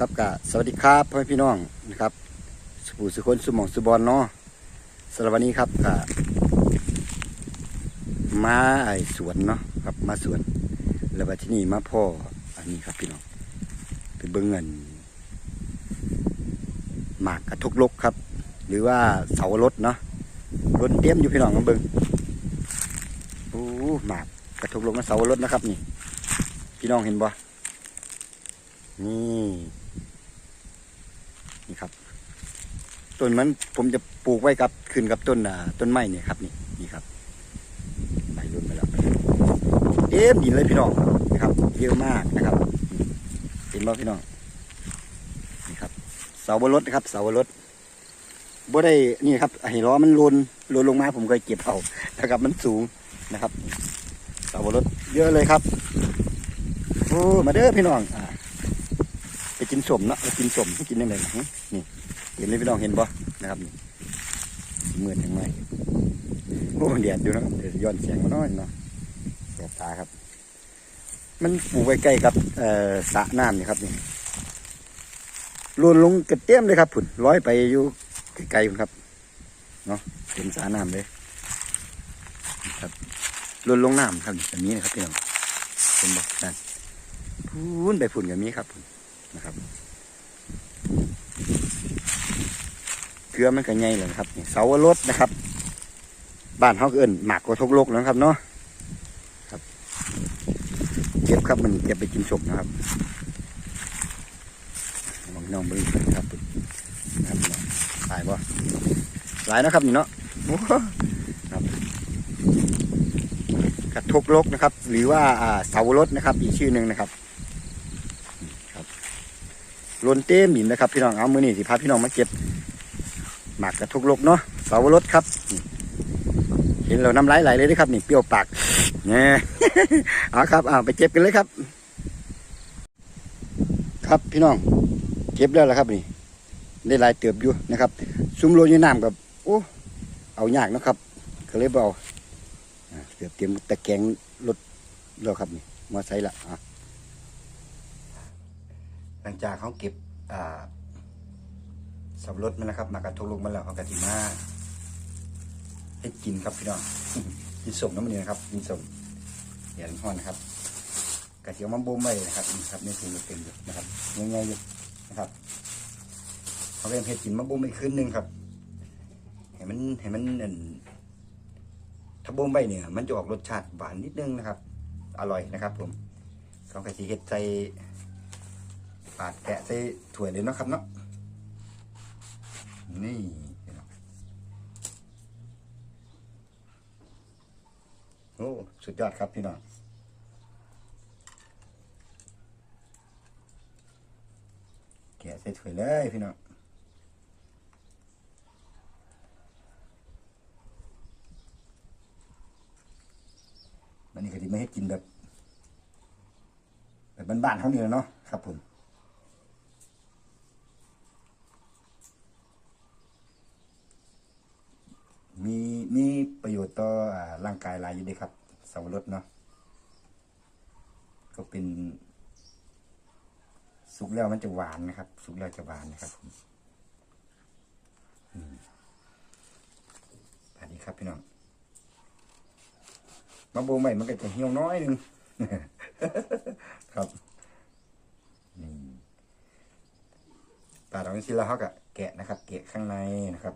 ครับกะสวัสดีครับพ่อแม่พี่น้องนะครับสุภูสุคนสุหมองสุบอลเนาะสำหรับวันนี้ครับกะมาไอสวนเนาะครับมาสวน แล้วที่นี่มาพ่ออันนี้ครับพี่น้องไปเบิ้องเงินหมากกระทุกลกครับ หรือว่าเสารถเนาะรถเตรียมอยู่พี่น้องมาเบิ้งโอ้หมากกระทุกลกกับเสารถนะครับนี่ พี่น้องเห็นบ่นี่ นี่ครับ ต้นมันผมจะปลูกไว้กับขึ้นกับต้นอ่าต้นไม้เนี่ยครับ นี่นี่ครับใบรุ่นไปแล้วเต็มดินเลยพี่น้องนะครับ เยอะมากนะครับเห็นบ่พี่น้องนี่ครับ เสาบรถนะครับ เสาบรถบ่ได้นี่ครับไอ้ล้อมันหลนหลนลงมาผมเคยเก็บเอานะครับ มันสูงนะครับเสาบรถเยอะเลยครับโอ้มาเด้อพี่น้องอ่า กินสมเนาะกินสมกินยังไงนี่เห็นไหมพี่น้องเห็นบ่นะครับเหมือนยังไงโอ้เดียดอยู่นะเดี๋ยวย้อนเสียงมาน้อยเนาะเสียตาครับ มันปลูกไว้ใกล้กับสระน้ำนี่ครับนี่ลุนลงกระเตี้ยมเลยครับผุนร้อยไปอยู่ไกลๆครับเนาะเป็นสระน้ำเลยครับลุนลงน้ำครับแบบนี้นะครับพี่น้องเป็นบ่นั่นพูนไปพุ่นกับนี้ครับพุ่น นะครับเกลือมันก็ใหญ่เลยนะครับเสาวรสนะครับ บ้านเขาเอิ้นหมากกว่าทกโลกนะครับเนาะครับเก็บครับมันเก็บไปกินสมนะครับน้องน้องเบิ้งครับครับหลายบ่หลายนะครับนี่เนาะโอ้โหครับกระทกโลกนะครับ หรือว่าอ่าเสาวรสนะครับ อีกชื่อหนึ่งนะครับ ลนเต็มหินนะครับ พี่น้องเอามือนี่สิพาพี่น้องมาเก็บหมากกระทุกลกเนาะเสาวรสครับ เห็นเราน้ำลายไหลเลยนะครับ นี่เปรี้ยวปากเนี่ยเอาครับเอาไปเก็บกันเลยครับ ครับพี่น้อง เก็บแล้วละครับนี่ได้ลายเติบอยู่นะครับ ซุ้มโรยนน้ำกับโอ้เอายากนะครับก็เลยเบเอาเกือบเตรียมตะแกงรถแล้วครับนี่มาใส่ละอะ หลังจากเขาเก็บสับรดมันนะครับมากระทกลงมาแล้วเขากะทิมาให้กินครับพี่น้องกินสมน้ำมันนี่นะครับกินสมเดี๋ยวห้อนนะครับกระเทียมมะบ่มไว้นะครับนี่ครับในถุงเต็มอยู่นะครับยังไงอยู่นะครับเขาก็ยังเผ็ดกินมะบ่มไปคืนหนึงครับเห็นมันเห็นมันอั่นถ้าบ่มไปเนี่ย มันจะออกรสชาติหวานนิดนึงนะครับ อร่อยนะครับ ผมเขากะทิเห็ดใจ ปาดแกะใส่ถ้วยเลยเนาะครับเนาะนี่โอ้สุดยอดครับพี่น้องแกะใส่ถ้วยเลยพี่น้องวันนี้ก็ดีไม่ให้กินแบบแบบบ้านๆเขานี่แหละเนาะครับผม มีมีประโยชน์ต่ออร่างกายหลายอยู่ด้ครับสับปะรดเนาะก็เป็นสุกแล้วมันจะหวานนะครับ สุกแล้วจะหวานนะครับผมสวัสดีครับพี่น้องมะโบใหม่มันก็จะเหี่ยวน้อยหนึงครับนี่ปาดออกชิ้นแล้วเขาก็แกะนะครับ แกะข้างในนะครับ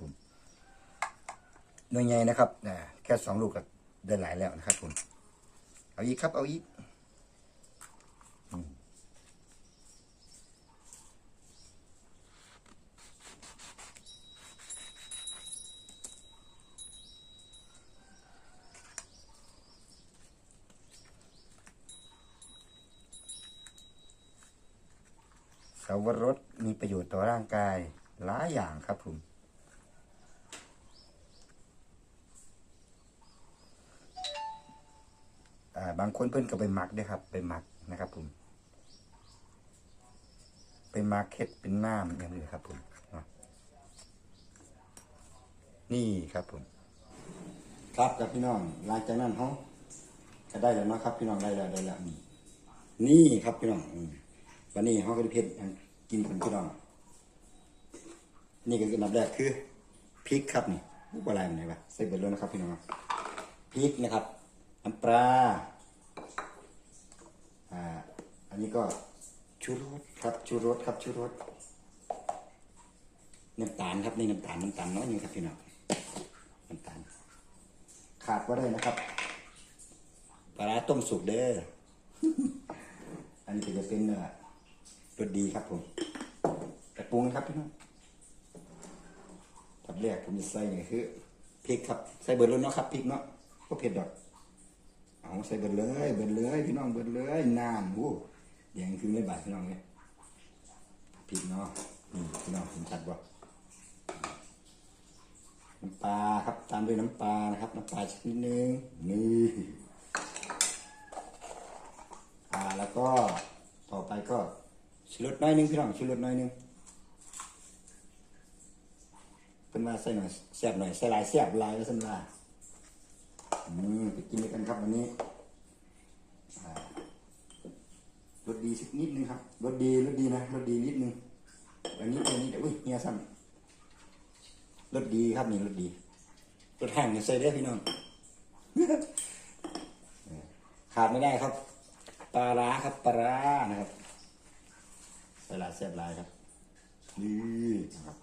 ผม หน่วยใหญ่นะครับนะแค่สองลูกก็ได้หลายแล้วนะครับผมเอาอีกครับ เอาอีกสาวรสมีประโยชน์ต่อร่างกายหลายอย่างครับผม อ่าบางคนเพื่อนก็ไปหมักด้วยครับ ไปหมักนะครับ ผม ไปหมักเห็ดเป็นน้ำอย่างนี้ครับ ผมนี่ครับผม ครับกับพี่น้องหลังจากนั้นเขาก็ได้แล้วนะครับ พี่น้องได้แล้วได้แล้วนี่นี่ครับพี่น้องวันนี้เขาก็ได้เพชรกินกันพี่น้องนี่ก็คือนับแรกคือพริกครับนี่อะไรมันไหนวะใส่เบิดเลยนะครับพี่น้องพริกนะครับน้ำปลา อันนี้ก็ชูรสครับชูรสครับชูรสน้ำตาลครับนี่น้ำตาลน้ำตาลน้อยนึงครับพี่น้องน้ำตาลขาดว่าได้นะครับปลาร้าต้มสุกเด้ออันนี้ก็จะเป็นเอ่อรสดีครับผมกระปรุงครับพี่น้องทับแรกผมจะใส่นี่คือพริกครับใส่เบิดเลยเนาะครับพริกเนาะก็เผ็ดดอกเอาใส่เบิดเลยเบิดเลยพี่น้องเบิดเลยนานวู้ แดงคือไม่บาดพี่น้องเลยพริกเนาะนี่พี่น้องเห็นชัดบ่น้ำปลาครับตามด้วยน้ำปลานะครับ น้ำปลาชนิดนึงนี่อ่าแล้วก็ต่อไปก็ชิลดน้อยนึงพี่น้องชิลดน้อยนึงเป็นมาใส่หน่อยแซ่บหน่อยใส่ลายแซ่บลายแล้วสันลาอืมไปกินด้วยกันครับวันนี้อ่ รสดีสักนิดนึงครับรสดีรสดีนะรสดีนิดนึงอันนี้อันนี้เดี๋ยวอุ้ยเฮียซ้ำรถดีครับนี่รถดีรถแห้งเนี่ยใส่ได้พี่น้องขาดไม่ได้ครับปลาร้าครับปลาร้านะครับใส่หลายเสียบลายครับนี่นะครับ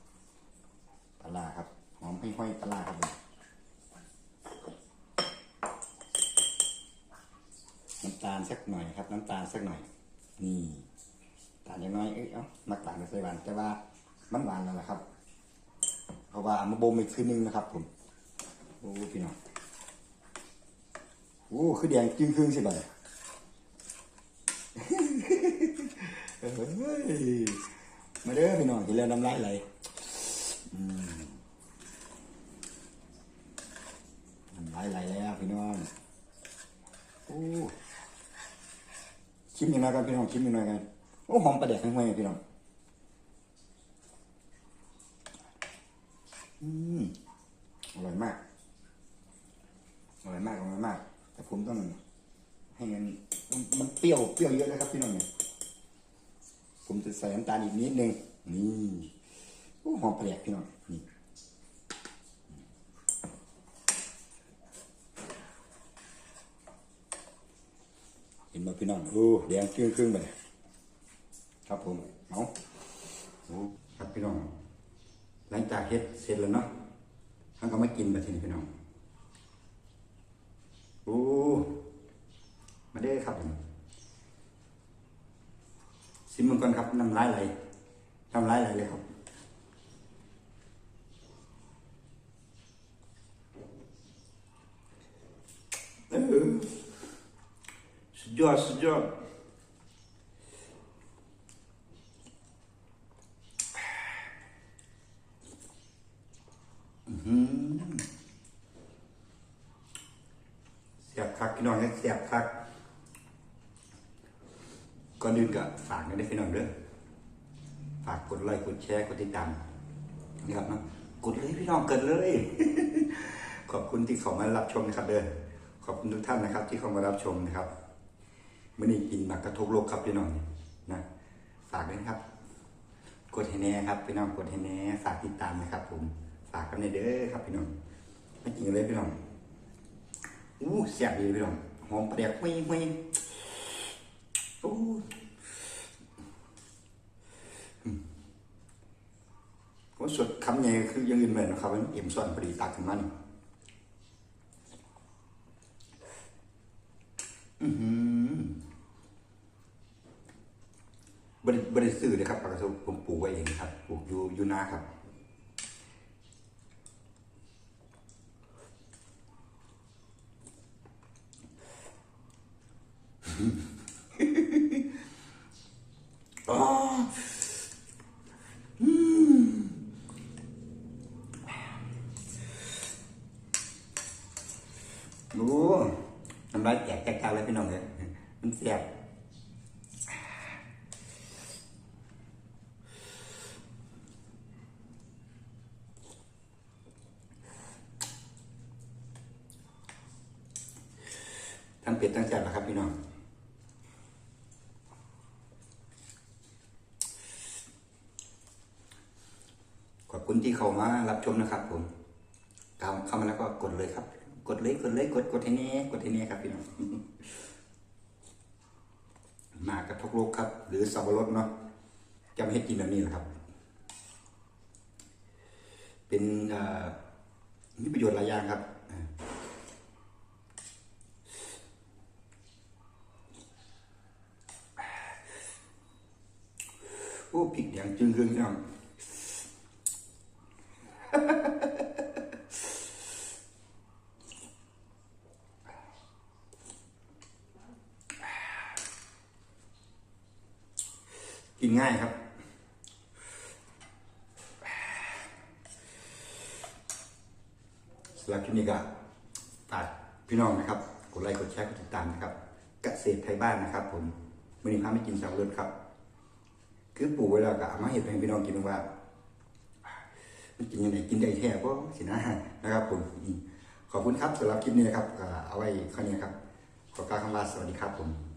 ปลาครับหอมห้อยๆปลาร้าครับผมน้ำตาลสักหน่อยครับ น้ำตาลสักหน่อย นี่ตาลอย่างน้อยเอ้ยเอ้ามาตางกับใส่หวานแต่ว่ามันหวานแล้วนะครับ เพราะว่าเอามาบ่มอีกคืนนึงนะครับ ผมโอ้พี่น้องโอ้คือแดงจึงครึ่งสิบ่เนี่ยเฮ้ยมาเด้อพี่น้องเห็นแล้วน้ำลายไหลอืมน้ำลายไหลแล้วพี่น้อง โอ้ ชิมยังไงกันพี่น้องชิมยังไงกันโอ้หอมปลาแดกทั้งห้วยพี่น้องอืมอร่อยมากอร่อยมากอร่อยมาก แต่ผมต้องให้มันมันมันเปรี้ยวเปรี้ยวเยอะนะครับพี่น้องเนี่ยผมจะใส่น้ำตาลอีกนิดนึงนี่โอ้หอมแปลกพี่น้องนี่ นไหมพี่น้องโอ้แดงครึ่งครึ่งไปครับผมเอาโอ้ครับพี่น้อง หลังจากเฮ็ดเสร็จแล้วเนาะท่านก็มากินแบบนี้พี่น้องโอ้มาเด้ครับผมซิมมันก่อนครับน้ำลายไหลน้ำลายไหลเลยครับเออ ดยอดสุดยอดเสียบคักพี่น้องเนี่ยเสียบคักก่อนอื่นก็ฝากกันได้พี่น้องเด้อฝากกดไลค์กดแชร์กดติดตามนี่ครับนะกดเลยพี่น้องกดเลย ขอบคุณที่เข้ามารับชมนะครับเด้อขอบคุณทุกท่านนะครับ ที่เข้ามารับชมนะครับ มื่อนี้กินมักกระทบโลกครับพี่น้องนะฝากด้วยนะครับ กดให้แน่ครับพี่น้องกดให้แน่ฝากติดตามนะครับ ผม ฝากกันในเด้อครับพี่น้องไม่กินเลยพี่น้องอู้แซ่บดีพี่น้องหอมปลาแดกไม่ไม่อู้อืมโอ้สดคำใหญ่คือยังอื่นเหมือนนะครับมันเอ็มซ่อนพอดีตักขึ้นมานี่อือหือ บริบริสื่อเลยครับปากระทงผมปลูกไว้เองครับปลูกอยู่อยู่นาครับอ๋อมโอ้น้ำลายแตกแตกๆเลยพี่น้องเลยมันเสียบ เป็ดตั้งแซ่บแล้วครับพี่น้องขอบคุณที่เข้ามารับชมนะครับผมตามเข้ามาแล้วก็กดเลยครับ กดเลยกดเลยกดกดที่นี้กดที่นี้ครับพี่น้องมากระทกโลกครับ หรือสับปะรดเนาะจะไม่ให้กินแบบนี้หรอกครับ เป็นมีประโยชน์หลายอย่างครับ โอ้พริกแดงจึงเครื่องพี่น้องกินง่ายครับ สำหรับคลิปนี้ก็ฝากพี่น้องนะครับ กดไลค์ กดแชร์ กดติดตามนะครับ เกษตรไทยบ้านนะครับผมวันนี้พาไม่กินสับปะรดครับ คือปลูกไว้แล้วก็เอามาเห็ดให้พี่น้องกินว่ามันกินยังไงกินได้แท้ก็สินะนะครับผมขอบคุณครับสำหรับคลิปนี้นะครับเอาไว้แค่นี้ครับขอกล่าวคำว่าสวัสดีครับผม